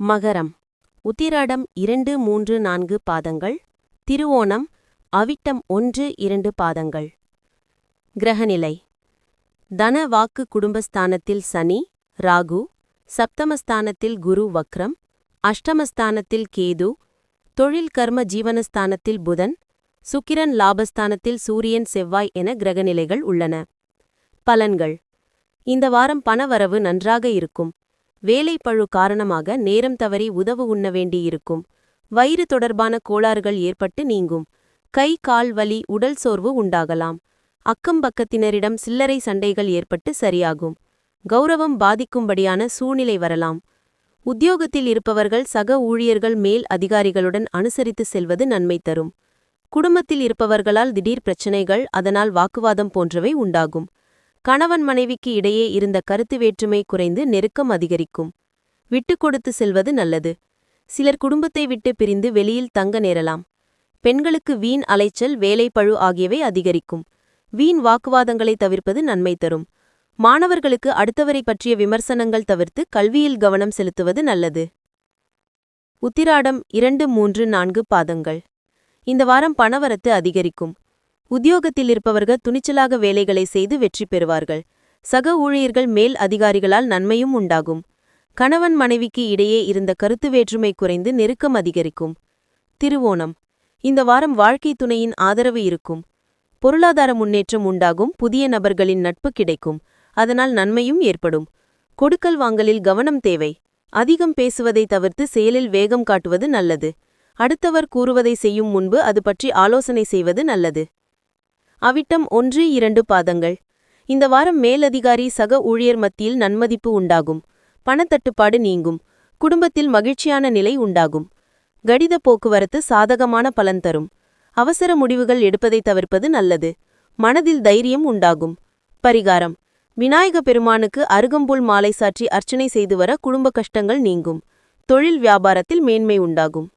மகரம். உத்திராடம் இரண்டு மூன்று நான்கு பாதங்கள். திருவோணம் அவிட்டம் ஒன்று இரண்டு பாதங்கள். கிரகநிலை. தன வாக்கு குடும்பஸ்தானத்தில் சனி ராகு. சப்தமஸ்தானத்தில் குரு வக்ரம். அஷ்டமஸ்தானத்தில் கேது. தொழில் கர்ம ஜீவனஸ்தானத்தில் புதன். சுக்கிரன் லாபஸ்தானத்தில் சூரியன் செவ்வாய் என கிரகநிலைகள் உள்ளன. பலன்கள். இந்த வாரம் பணவரவு நன்றாக இருக்கும். வேலைப்பழு காரணமாக நேரம் தவறி உதவு உண்ண வேண்டியிருக்கும். வயிறு தொடர்பான கோளாறுகள் ஏற்பட்டு நீங்கும். கை கால் வலி உடல் சோர்வு உண்டாகலாம். அக்கம் பக்கத்தினரிடம் சில்லறை சண்டைகள் ஏற்பட்டு சரியாகும். கௌரவம் பாதிக்கும்படியான சூழ்நிலை வரலாம். உத்தியோகத்தில் இருப்பவர்கள் சக ஊழியர்கள் மேல் அதிகாரிகளுடன் அனுசரித்து செல்வது நன்மை தரும். குடும்பத்தில் இருப்பவர்களால் திடீர் பிரச்சினைகள் அதனால் வாக்குவாதம் போன்றவை உண்டாகும். கணவன் மனைவிக்கு இடையே இருந்த கருத்து வேற்றுமை குறைந்து நெருக்கம் அதிகரிக்கும். விட்டுக் கொடுத்து செல்வது நல்லது. சிலர் குடும்பத்தை விட்டு பிரிந்து வெளியில் தங்க நேரலாம். பெண்களுக்கு வீண் அலைச்சல் வேலைப்பழு ஆகியவை அதிகரிக்கும். வீண் வாக்குவாதங்களை தவிர்ப்பது நன்மை தரும். மாணவர்களுக்கு அடுத்தவரை பற்றிய விமர்சனங்கள் தவிர்த்து கல்வியில் கவனம் செலுத்துவது நல்லது. உத்திராடம் இரண்டு மூன்று நான்கு பாதங்கள். இந்த வாரம் பணவரத்து அதிகரிக்கும். உத்தியோகத்தில் இருப்பவர்கள் துணிச்சலாக வேலைகளை செய்து வெற்றி பெறுவார்கள். சக ஊழியர்கள் மேல் அதிகாரிகளால் நன்மையும் உண்டாகும். கணவன் மனைவிக்கு இடையே இருந்த கருத்து வேற்றுமை குறைந்து நெருக்கம் அதிகரிக்கும். திருவோணம். இந்த வாரம் வாழ்க்கை துணையின் ஆதரவு இருக்கும். பொருளாதார முன்னேற்றம் உண்டாகும். புதிய நபர்களின் நட்பு கிடைக்கும். அதனால் நன்மையும் ஏற்படும். கொடுக்கல் வாங்கலில் கவனம் தேவை. அதிகம் பேசுவதை தவிர்த்து செயலில் வேகம் காட்டுவது நல்லது. அடுத்தவர் கூறுவதை செய்யும் முன்பு அது பற்றி ஆலோசனை செய்வது நல்லது. அவிட்டம் ஒன்று இரண்டு பாதங்கள். இந்த வாரம் மேலதிகாரி சக ஊழியர் மத்தியில் நன்மதிப்பு உண்டாகும். பணத்தட்டுப்பாடு நீங்கும். குடும்பத்தில் மகிழ்ச்சியான நிலை உண்டாகும். கடித போக்குவரத்து சாதகமான பலன் தரும். அவசர முடிவுகள் எடுப்பதை தவிர்ப்பது நல்லது. மனதில் தைரியம் உண்டாகும். பரிகாரம். விநாயக பெருமானுக்கு அருகம்புல் மாலை சாற்றி அர்ச்சனை செய்து வர குடும்ப கஷ்டங்கள் நீங்கும். தொழில் வியாபாரத்தில் மேன்மை உண்டாகும்.